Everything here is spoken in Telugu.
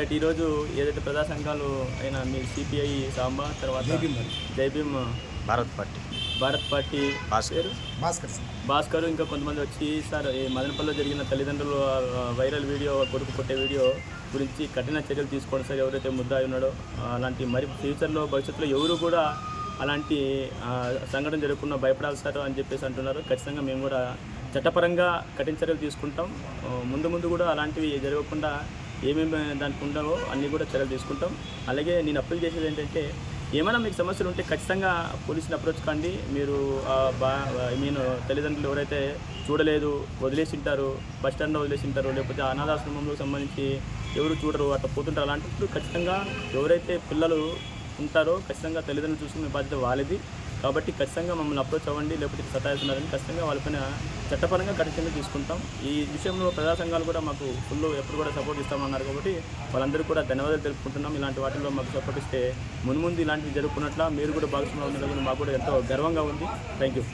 రైట్ ఈరోజు ఏదైతే ప్రజా సంఘాలు అయిన మీ సిపిఐ సాంబా తర్వాత జైభీమ్ భారత్ పార్టీ. భారత్ పార్టీ భాస్కర్. పేరు? భాస్కర్ భాస్కర్ ఇంకా కొంతమంది వచ్చి సార్ ఈ మదనపల్లిలో జరిగిన తల్లిదండ్రులు వైరల్ వీడియో కొడుకు కొట్టే వీడియో గురించి కఠిన చర్యలు తీసుకోండి సార్. ఎవరైతే ముద్దాయి ఉన్నాడో అలాంటి మరి ఫ్యూచర్లో భవిష్యత్తులో ఎవరు కూడా అలాంటి సంఘటన జరగకుండా భయపడాలి సార్ అని చెప్పేసి అంటున్నారు. ఖచ్చితంగా మేము కూడా చట్టపరంగా కఠిన చర్యలు తీసుకుంటాం. ముందు ముందు కూడా అలాంటివి జరగకుండా ఏమేమి దానికి ఉండవో అన్నీ కూడా చర్యలు తీసుకుంటాం. అలాగే నేను అప్పీల్ చేసేది ఏంటంటే ఏమైనా మీకు సమస్యలు ఉంటే ఖచ్చితంగా పోలీసుని అప్రోచ్ కండి. మీరు బా ఐ తల్లిదండ్రులు ఎవరైతే చూడలేదు వదిలేసి ఉంటారు బస్ స్టాండ్లో వదిలేసి ఉంటారు లేకపోతే అనాథాశ్రమంలో సంబంధించి ఎవరు చూడరు అట్లా పోతుంటారు అలాంటప్పుడు ఖచ్చితంగా ఎవరైతే పిల్లలు ఉంటారో ఖచ్చితంగా తల్లిదండ్రులు చూసుకునే బాధ్యత వాళ్ళది. కాబట్టి ఖచ్చితంగా మమ్మల్ని అప్రోచ్ అవ్వండి లేకపోతే సతాయిస్తున్నారని ఖచ్చితంగా వాళ్ళపైన చట్టపరంగా కఠినంగా తీసుకుంటాం. ఈ విషయంలో ప్రజా సంఘాలు కూడా మాకు ఫుల్ ఎప్పుడు కూడా సపోర్ట్ ఇస్తామన్నారు కాబట్టి వాళ్ళందరూ కూడా ధన్యవాదాలు తెలుపుకుంటున్నాం. ఇలాంటి వాటిల్లో మాకు సపోర్ట్ ఇస్తే మున్ముందు ఇలాంటివి జరుపుకున్నట్ల మీరు కూడా భాగస్వామ్యం ఉన్నందుకు మాకు కూడా ఎంతో గర్వంగా ఉంది. Thank you